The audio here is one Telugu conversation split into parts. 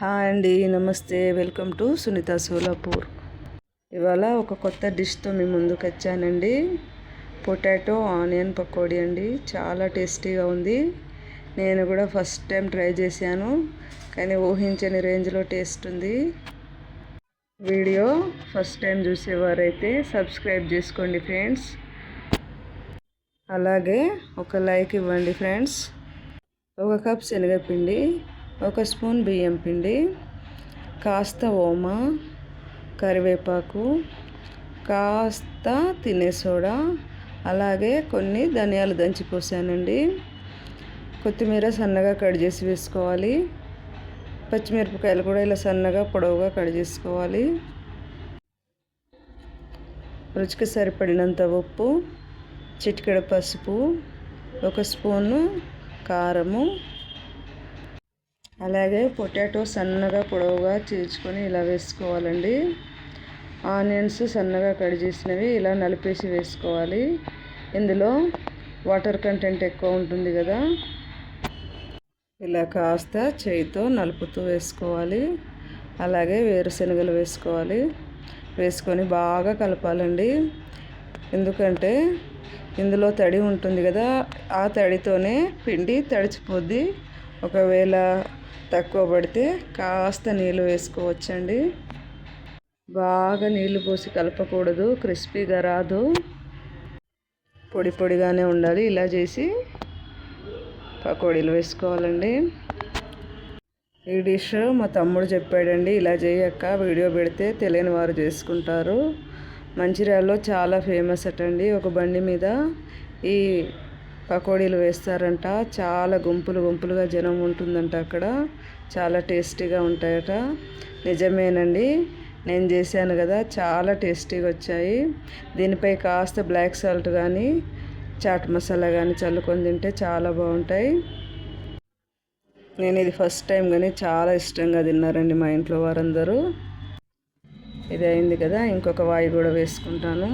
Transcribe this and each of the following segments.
హాయ్ అండి నమస్తే. Welcome to Sunitha Solapur. ఇవాళ ఒక కొత్త డిష్తో మీ ముందుకు వచ్చానండి. పొటాటో ఆనియన్ పకోడీ అండి. చాలా టేస్టీగా ఉంది. నేను కూడా ఫస్ట్ టైం ట్రై చేశాను కానీ ఊహించని రేంజ్లో టేస్ట్ ఉంది. వీడియో ఫస్ట్ టైం చూసేవారైతే సబ్స్క్రైబ్ చేసుకోండి ఫ్రెండ్స్. అలాగే ఒక లైక్ ఇవ్వండి ఫ్రెండ్స్. ఒక కప్ శనగపిండి ఒక స్పూన్ బియ్యం పిండి కాస్త ఓమా కరివేపాకు కాస్త తినే సోడా అలాగే కొన్ని ధనియాలు దంచి పోసానండి. కొత్తిమీర సన్నగా కట్ చేసి వేసుకోవాలి. పచ్చిమిరపకాయలు కూడా ఇలా సన్నగా పొడవుగా కట్ చేసుకోవాలి. రుచికి సరిపడినంత ఉప్పు చిటికెడ పసుపు ఒక స్పూను కారము అలాగే పొటాటో సన్నగా పొడవుగా చీల్చుకొని ఇలా వేసుకోవాలండి. ఆనియన్స్ సన్నగా కట్ చేసినవి ఇలా నలిపేసి వేసుకోవాలి. ఇందులో వాటర్ కంటెంట్ ఎక్కువ ఉంటుంది కదా. ఇలా కాస్త చేయితో నలుపుతూ వేసుకోవాలి. అలాగే వేరుశనగలు వేసుకోవాలి. వేసుకొని బాగా కలపాలండి. ఎందుకంటే ఇందులో తడి ఉంటుంది కదా ఆ తడితోనే పిండి తడిచిపోద్ది. ఒకవేళ తక్కువ పడితే కాస్త నీళ్ళు వేసుకోవచ్చండి. బాగా నీళ్ళు పోసి కలపకూడదు క్రిస్పీగా రాదు. పొడి పొడిగానే ఉండాలి. ఇలా చేసి పకోడీలు వేసుకోవాలండి. ఈ డిష్ మా తమ్ముడు చెప్పాడండి ఇలా చేయక్క వీడియో పెడితే తెలియని వారు చేసుకుంటారు. మంచిర్యాలలో చాలా ఫేమస్ అటండి ఒక బండి మీద ఈ పకోడీలు వేస్తారంట. చాలా గుంపులు గుంపులుగా జనం ఉంటుందంట అక్కడ. చాలా టేస్టీగా ఉంటాయట. నిజమేనండి. నేను చేశాను కదా. చాలా టేస్టీగా వచ్చాయి. దీనిపై కాస్త బ్లాక్ సాల్ట్ కానీ చాట్ మసాలా కానీ చల్లుకొని తింటే చాలా బాగుంటాయి. నేను ఇది ఫస్ట్ టైం కానీ చాలా ఇష్టంగా తిన్నారండి మా ఇంట్లో వారందరూ. ఇది అయింది కదా. ఇంకొక వాయి కూడా వేసుకుంటాను.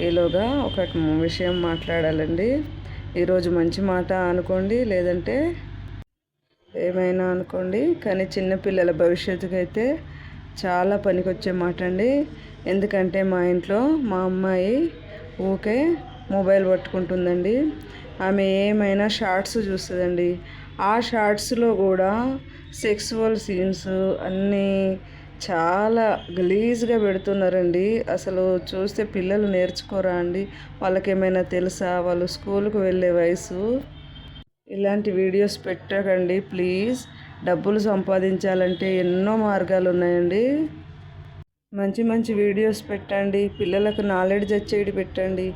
ఈలోగా ఒక విషయం మాట్లాడాలండి. ఈరోజు మంచి మాట అనుకోండి లేదంటే ఏమైనా అనుకోండి. కానీ చిన్నపిల్లల భవిష్యత్తుకి అయితే చాలా పనికొచ్చే మాట అండి. ఎందుకంటే మా ఇంట్లో మా అమ్మాయి ఊకే మొబైల్ పట్టుకుంటుందండి. ఆమె ఏమైనా షార్ట్స్ చూస్తుందండి. ఆ షార్ట్స్లో కూడా సెక్సువల్ సీన్స్ అన్నీ చాలా గలీజ్గా పెడుతున్నారండి. అసలు చూస్తే పిల్లలు నేర్చుకోరా అండి? వాళ్ళకి ఏమైనా తెలుసా? వాళ్ళు స్కూల్కి వెళ్ళే వయసు. ఇలాంటి వీడియోస్ పెట్టకండి ప్లీజ్. డబ్బులు సంపాదించాలంటే ఎన్నో మార్గాలు ఉన్నాయండి. మంచి మంచి వీడియోస్ పెట్టండి. పిల్లలకు నాలెడ్జ్ వచ్చేటి పెట్టండి.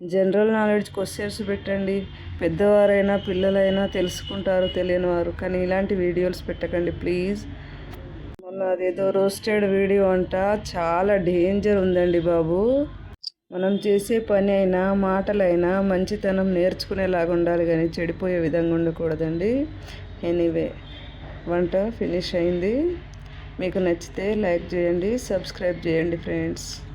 జనరల్ నాలెడ్జ్ క్వశ్చన్స్ పెట్టండి. పెద్దవారైనా పిల్లలైనా తెలుసుకుంటారు తెలియని వారు కానీ ఇలాంటి వీడియోస్ పెట్టకండి ప్లీజ్. అదేదో రోస్టెడ్ వీడియో అంట. చాలా డేంజర్ ఉందండి బాబు. మనం చేసే పని అయినా మాటలైనా మంచితనం నేర్చుకునేలాగా ఉండాలి కానీ చెడిపోయే విధంగా ఉండకూడదండి. ఎనీవే వంట ఫినిష్ అయింది. మీకు నచ్చితే లైక్ చేయండి సబ్స్క్రైబ్ చేయండి ఫ్రెండ్స్